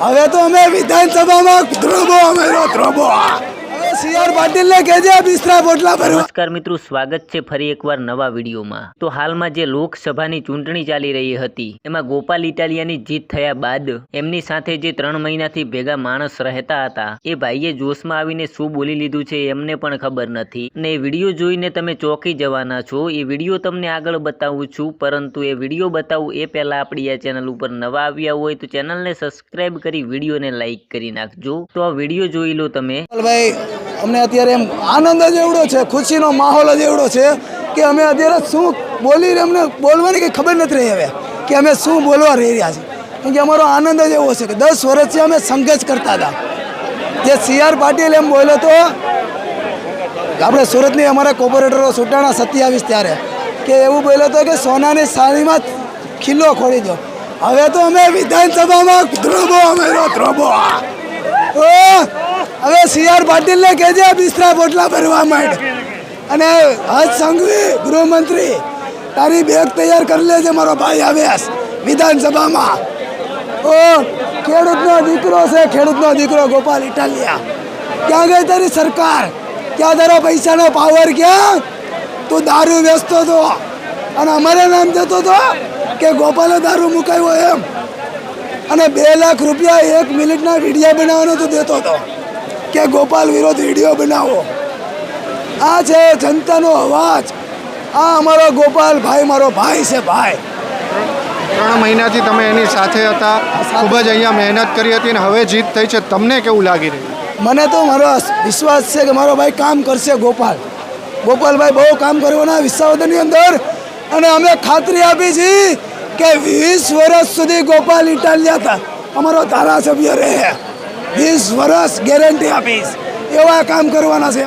હવે તો અમે વિધાનસભામાં ધ્રોબો અમારો ધ્રોબો હવે સી આર પાટીલને કહેજે બિસ્તરા પોટલા ભરવા. નમસ્કાર મિત્રો સ્વાગત છે ફરી એકવાર નવા વિડીયોમાં. તો હાલમાં જે લોકસભાની ચૂંટણી ચાલી રહી હતી એમાં ગોપાલ ઇટાલિયાની જીત થયા બાદ એમની સાથે જે ત્રણ મહિનાથી ભેગા માણસ રહેતા હતા એ ભાઈએ જોશમાં આવીને શું બોલી લીધું છે એમને પણ ખબર નથી. અને એ વીડિયો જોઈને તમે ચોંકી જવાના છો. એ વીડિયો તમને આગળ બતાવું છું પરંતુ એ વીડિયો બતાવું એ પહેલા આપણી આ ચેનલ ઉપર નવા આવ્યા હોય તો ચેનલને સબસ્ક્રાઇબ કરી વિડીયોને લાઈક કરી નાખજો. તો આ વીડિયો જોઈ લો તમે. ભાઈ અમને અત્યારે એમ આનંદ જ એવડો છે, ખુશીનો માહોલ જ એવડો છે કે અમે અત્યારે શું બોલી અમને બોલવાની કંઈ ખબર નથી રહી હવે કે અમે શું બોલવા રહી રહ્યા છીએ. કેમ કે અમારો આનંદ જ એવો છે કે દસ વર્ષથી અમે સંઘર્ષ કરતા હતા. જે સી આર પાટીલ એમ બોલ્યો તો, આપણે સુરતની અમારા કોર્પોરેટરો સુટાણા સત્યાવીસ ત્યારે, કે એવું બોલ્યો હતો કે સોનાની સાડીમાં ખીલ્લો ખોડી દો. હવે તો અમે વિધાનસભામાં ધ્રોબો અમારો ધ્રોબો સી આર પાટીલને કહેજે બિસ્તરા પોટલા ભરવા માંડ અને હજ સંઘવી ગૃહમંત્રી, તારી બેગ તૈયાર કરી લેજે, મારો ભાઈ આવ્યાસ વિધાનસભામાં. ઓ, ખેડૂતનો દીકરો છે, ખેડૂતનો દીકરો ગોપાલ ઇટાલિયા. ક્યાં ગઈ તારી સરકાર? ક્યાં તારો પૈસાનો પાવર ક્યાં? તું દારૂ વેચતો હતો. અને અમારે નામ જતો હતો કે ગોપાલે દારૂ મુકાયો એમ. અને બે લાખ રૂપિયા એક મિનિટના વિડીયા બનાવવાનો તું દેતો હતો. કે ગોપાલ વિરોધ વીડિયો બનાવો? આ છે જનતાનો અવાજ. આ અમારો ગોપાલ ભાઈ મારો ભાઈ છે ભાઈ. ત્રણ મહિનાથી તમે એની સાથે હતા. ખૂબ જ અહીંયા મહેનત કરી હતી અને હવે જીત થઈ છે. તમને કેવું લાગી રહ્યું? મને તો મારો વિશ્વાસ છે કે મારો ભાઈ કામ કરશે ગોપાલ. ગોપાલભાઈ બહુ કામ કરવાના વિસાવદરની અંદર. અને અમે ખાતરી આપી છીએ કે વીસ વર્ષ સુધી ગોપાલ ઇટાલિયા હતા. અમારો ધારાસભ્ય રહે. વીસ વર્ષ ગેરંટી આપીશ. એવા કામ કરવાના છે.